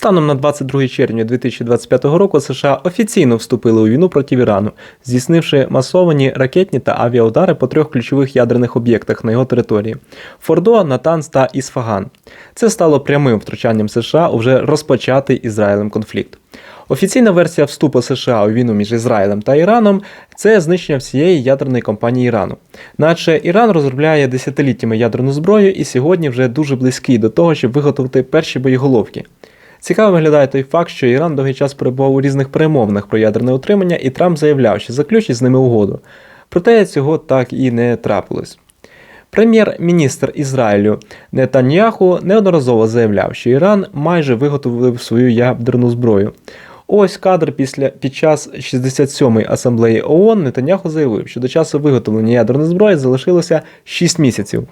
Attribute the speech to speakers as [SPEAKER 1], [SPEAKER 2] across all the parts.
[SPEAKER 1] Станом на 22 червня 2025 року США офіційно вступили у війну проти Ірану, здійснивши масовані ракетні та авіаудари по трьох ключових ядерних об'єктах на його території: Фордо, Натанс та Ісфаган. Це стало прямим втручанням США у вже розпочатий Ізраїлем конфлікт. Офіційна версія вступу США у війну між Ізраїлем та Іраном це знищення всієї ядерної компанії Ірану. Наче Іран розробляє десятиліттями ядерну зброю і сьогодні вже дуже близький до того, щоб виготовити перші боєголовки. Цікаво виглядає той факт, що Іран довгий час перебував у різних перемовинах про ядерне утримання, і Трамп заявляв, що заключить з ними угоду. Проте цього так і не трапилось. Прем'єр-міністр Ізраїлю Нетаньяху неодноразово заявляв, що Іран майже виготовив свою ядерну зброю. Ось кадр після під час 67-ї асамблеї ООН Нетаньяху заявив, що до часу виготовлення ядерної зброї залишилося 6 місяців.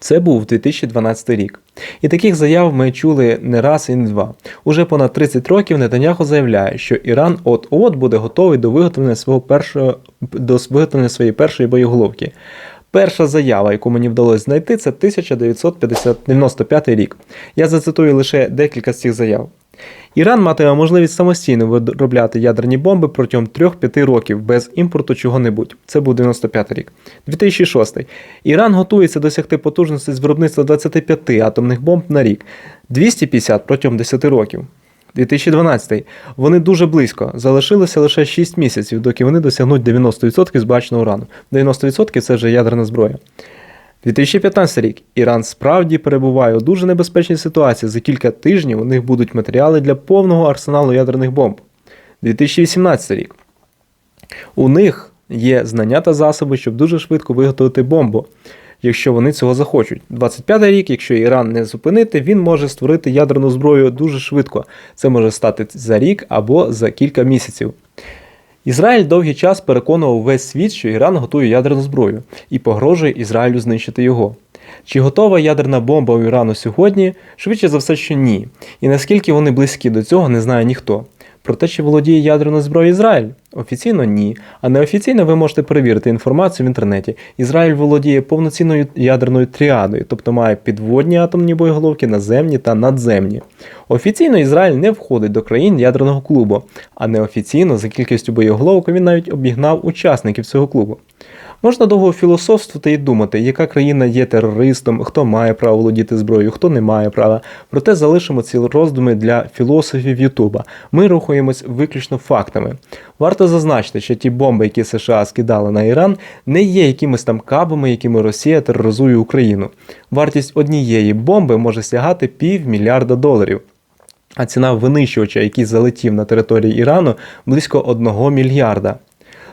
[SPEAKER 1] Це був 2012 рік. І таких заяв ми чули не раз і не два. Уже понад 30 років Нетаньяху заявляє, що Іран от-от буде готовий до виготовлення свого першого до виготовлення своєї першої боєголовки. Перша заява, яку мені вдалося знайти, це 1995 рік. Я зацитую лише декілька з цих заяв. Іран матиме можливість самостійно виробляти ядерні бомби протягом 3-5 років без імпорту чого-небудь. Це був 95 рік. 2006. Іран готується досягти потужності з виробництва 25 атомних бомб на рік, 250 протягом 10 років. 2012. Вони дуже близько. Залишилося лише 6 місяців, доки вони досягнуть 90% збаченого урану. 90% це вже ядерна зброя. 2015 рік Іран справді перебуває у дуже небезпечній ситуації. За кілька тижнів у них будуть матеріали для повного арсеналу ядерних бомб. 2018 рік. У них є знання та засоби, щоб дуже швидко виготовити бомбу, якщо вони цього захочуть. 25 рік, якщо Іран не зупинити, він може створити ядерну зброю дуже швидко. Це може стати за рік або за кілька місяців. Ізраїль довгий час переконував весь світ, що Іран готує ядерну зброю і погрожує Ізраїлю знищити його. Чи готова ядерна бомба у Ірану сьогодні? Швидше за все, що ні. І наскільки вони близькі до цього, не знає ніхто. Про те, чи володіє ядерною зброєю Ізраїль? Офіційно ні. А неофіційно ви можете перевірити інформацію в інтернеті. Ізраїль володіє повноцінною ядерною тріадою, тобто має підводні атомні боєголовки, наземні та надземні. Офіційно Ізраїль не входить до країн ядерного клубу, а неофіційно за кількістю боєголовок він навіть обігнав учасників цього клубу. Можна довго філософствувати і думати, яка країна є терористом, хто має право володіти зброєю, хто не має права. Проте залишимо ці роздуми для філософів Ютуба. Ми рухаємось виключно фактами. Варто зазначити, що ті бомби, які США скидали на Іран, не є якимись там кабами, якими Росія тероризує Україну. Вартість однієї бомби може сягати півмільярда доларів. А ціна винищувача, який залетів на території Ірану, близько 1 мільярда.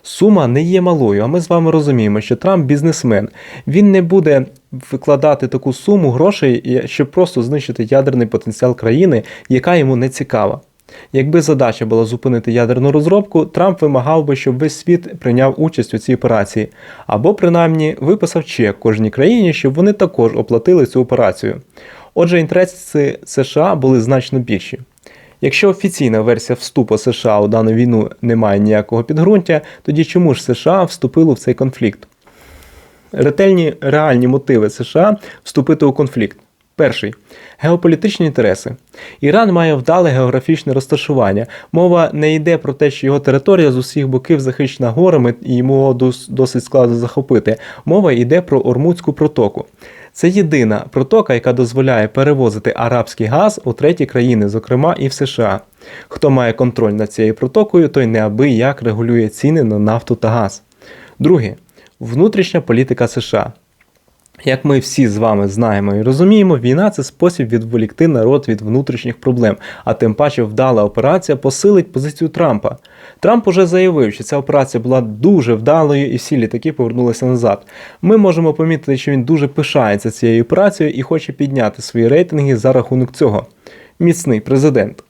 [SPEAKER 1] Сума не є малою, а ми з вами розуміємо, що Трамп бізнесмен. Він не буде викладати таку суму грошей, щоб просто знищити ядерний потенціал країни, яка йому не цікава. Якби задача була зупинити ядерну розробку, Трамп вимагав би, щоб весь світ прийняв участь у цій операції, або принаймні виписав чек кожній країні, щоб вони також оплатили цю операцію. Отже, інтереси США були значно більші. Якщо офіційна версія вступу США у дану війну не має ніякого підґрунтя, тоді чому ж США вступило в цей конфлікт? Ретельні реальні мотиви США вступити у конфлікт. Перший геополітичні інтереси. Іран має вдале географічне розташування. Мова не йде про те, що його територія з усіх боків захищена горами і йому досить складно захопити. Мова йде про Ормутську протоку. Це єдина протока, яка дозволяє перевозити арабський газ у треті країни, зокрема і в США. Хто має контроль над цією протокою, той неабияк регулює ціни на нафту та газ. Друге внутрішня політика США. Як ми всі з вами знаємо і розуміємо, війна це спосіб відволікти народ від внутрішніх проблем, а тим паче вдала операція посилить позицію Трампа. Трамп уже заявив, що ця операція була дуже вдалою і всі літаки повернулися назад. Ми можемо помітити, що він дуже пишається цією операцією і хоче підняти свої рейтинги за рахунок цього. Міцний президент.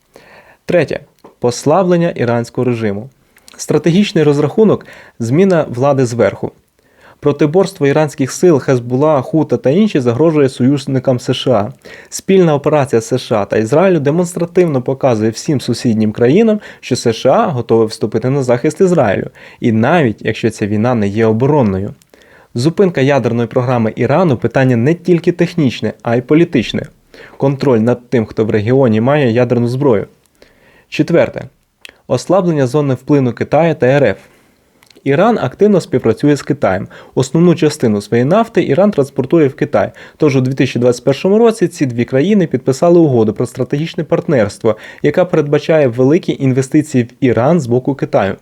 [SPEAKER 1] Третє послаблення іранського режиму. Стратегічний розрахунок зміна влади зверху. Протиборство іранських сил Хезбула, Хута та інші загрожує союзникам США. Спільна операція США та Ізраїлю демонстративно показує всім сусіднім країнам, що США готові вступити на захист Ізраїлю, і навіть якщо ця війна не є оборонною. Зупинка ядерної програми Ірану питання не тільки технічне, а й політичне. Контроль над тим, хто в регіоні має ядерну зброю. Четверте. Ослаблення зони впливу Китаю та РФ. Іран активно співпрацює з Китаєм. Основну частину своєї нафти Іран транспортує в Китай. Тож у 2021 році ці дві країни підписали угоду про стратегічне партнерство, яка передбачає великі інвестиції в Іран з боку Китаю.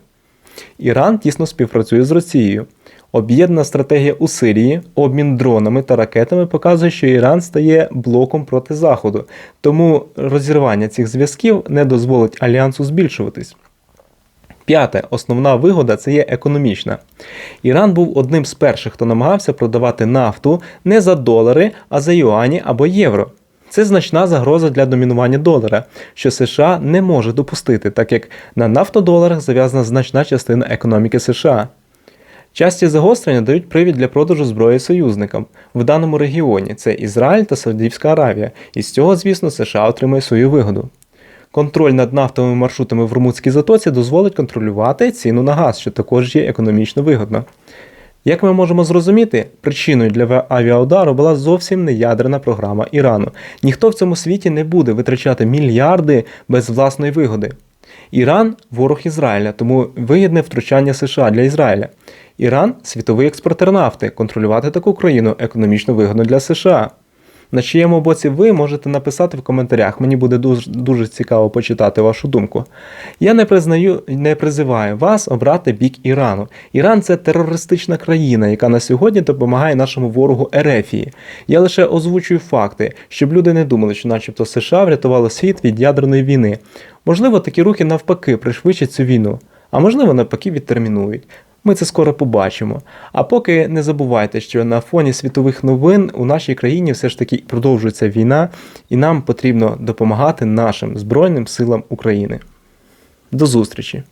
[SPEAKER 1] Іран тісно співпрацює з Росією. Об'єднана стратегія у Сирії, обмін дронами та ракетами показує, що Іран стає блоком проти Заходу, тому розірвання цих зв'язків не дозволить альянсу збільшуватись. П'яте, основна вигода це є економічна. Іранбув одним з перших, хто намагався продавати нафту не за долари, а за юані або євро. Це значна загроза для домінування долара, що США не може допустити, так як на нафтодоларах зав'язана значна частина економіки США. Часті загострення дають привід для продажу зброї союзникам в даному регіоні це Ізраїль та Саудівська Аравія, і з цього, звісно, США отримає свою вигоду. Контроль над нафтовими маршрутами в Румутській затоці дозволить контролювати ціну на газ, що також є економічно вигодно. Як ми можемо зрозуміти, причиною для авіаудару була зовсім не ядерна програма Ірану. Ніхто в цьому світі не буде витрачати мільярди без власної вигоди. Іран ворог Ізраїля, тому вигідне втручання США для Ізраїля. Іран світовий експортер нафти. Контролювати таку країну економічно вигодно для США. На чиєму боці ви можете написати в коментарях. Мені буде дуже, дуже цікаво почитати вашу думку. Я не признаю, не призиваю вас обрати бік Ірану. Іран це терористична країна, яка на сьогодні допомагає нашому ворогу Ерефії. Я лише озвучую факти, щоб люди не думали, що, начебто, США врятувало світ від ядерної війни. Можливо, такі рухи навпаки пришвидшать цю війну, а можливо, навпаки, відтермінують. Ми це скоро побачимо. А поки не забувайте, що на фоні світових новин у нашій країні все ж таки продовжується війна, і нам потрібно допомагати нашим Збройним силам України. До зустрічі!